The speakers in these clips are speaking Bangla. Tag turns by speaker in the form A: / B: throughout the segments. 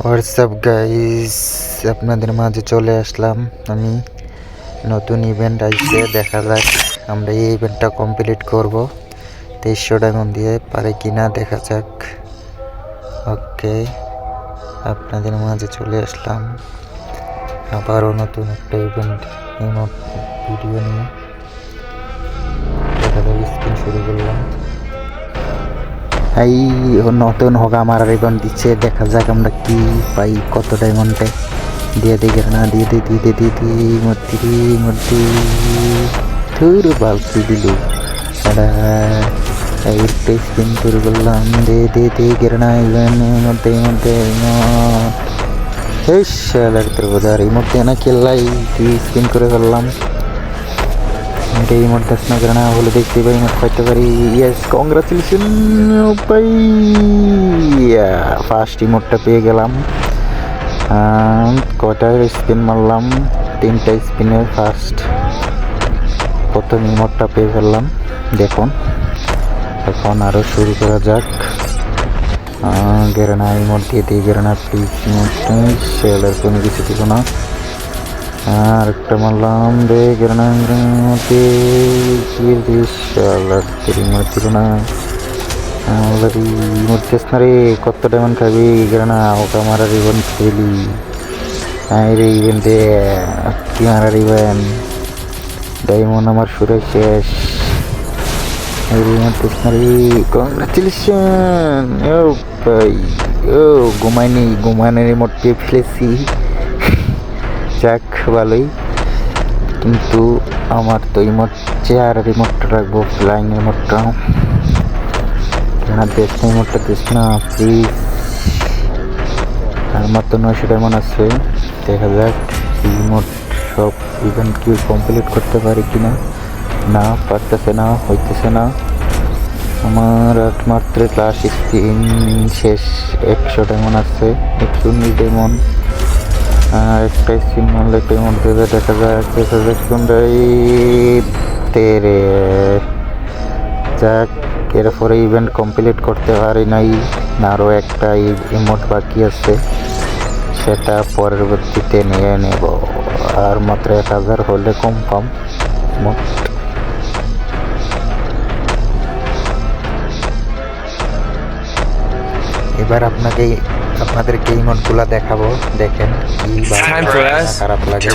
A: হোয়াটসঅ্যাপ গাইস আপনাদের মাঝে চলে আসলাম আমি। নতুন ইভেন্ট আসছে, দেখা যাক। আমরা এই ইভেন্টটা কমপ্লিট করব। তেইশশো ডায়মন্ড দিয়ে পারে কিনা, দেখা যাক। ওকে আপনাদের মাঝে চলে আসলাম। আবারও নতুন একটা ইভেন্ট ভিডিও নিয়ে। দেখা যাক স্ক্রিন শুরু করলাম। এই নতুন হোগা আমার রিবন দিচ্ছে, দেখা যাক আমরা কি পাই, কত ডায়মন্ডে দিয়ে দিই না দিয়ে দিই, দিয়ে দিয়ে দিই মূর্তি মূর্তি থুর বালতি দিল। একটা স্পিন শুরু করলাম। দে দে দে গেরনা ইভেন মধ্যে মধ্যে এই এই মধ্যে না খেললাই স্পিন করে ফেললাম এটা এই মধ্যে না করে দেখতে পাই মত পাইতে পারি ইয়েস কংগ্রাচুলেশন ভাই! ফার্স্ট ইমোটটা পেয়ে গেলাম। কটা স্পিন মারলাম? তিনটা স্পিনে ফার্স্ট প্রথম ইমোটটা পেয়ে ফেললাম। দেখুন, এখন আরও শুরু করা যাক। গেরানা ইমোট দিয়ে দিই গেরানা প্লিজ ইমোট সেলের কোনো কিছু দিব না। আর একটা মারলাম রে গেরানা মধ্যে কি দিস শালার তেরি মরছিল না। অলরেডি মরছিস না রে, কত ডায়মন্ড খাবি গেরানা ওকে মারার ইভেন খেলি হ্যাঁ রে ইভেন দে কি মারার ইভেন ডায়মন্ড আমার সুরে শেষ। কংগ্রাচুলেশন ও ভাই, ও, ঘুমায়নি ঘুমানোর মোট পেয়ে ফেলেছি। যাক ভালোই কিন্তু আমার তো রিমোট চেয়ার রিমোটটা রাখব ফ্লাইং রিমোটটা কেন দেশ রিমোটটা দিস না প্লিজ আমার তো নয়শো ডায়মন্ড আছে। দেখা যাক রিমোট সব ইভেন্ট কি কমপ্লিট করতে পারি কি না না পারতেছে না, হইতেছে না। আমার মাত্র ক্লাস স্ক্রিন শেষ একশো ডায়মন্ড আছে, একশো উনিশ ডায়মন্ড। আর একটা মারলে একটু মধ্যে দেখা সুন্দর তেরে। যাক, এরপরে ইভেন্ট কমপ্লিট করতে পারি নাই। আরও একটা ইমোট বাকি আছে। সেটা পরবর্তীতে নিয়ে নেব। আর মাত্র এক হাজার হলে কনফার্ম মোট এবার আপনাকে আপনাদেরকে ইমোটগুলো দেখাবো। দেখেন কি খারাপ লাগে.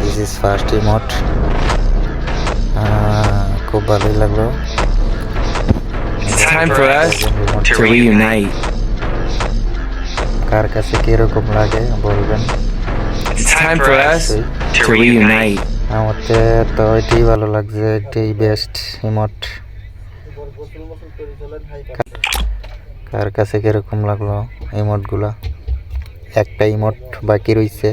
A: দিস ইজ ফার্স্ট ইমোট খুব ভালোই লাগল। কার কাছে কীরকম লাগে বলবেন?
B: Reunite.
A: তো এটাই ভালো লাগছে এটাই বেস্ট ইমোট কার কাছে কীরকম লাগল ইমোটগুলা একটা ইমোট বাকি রইছে।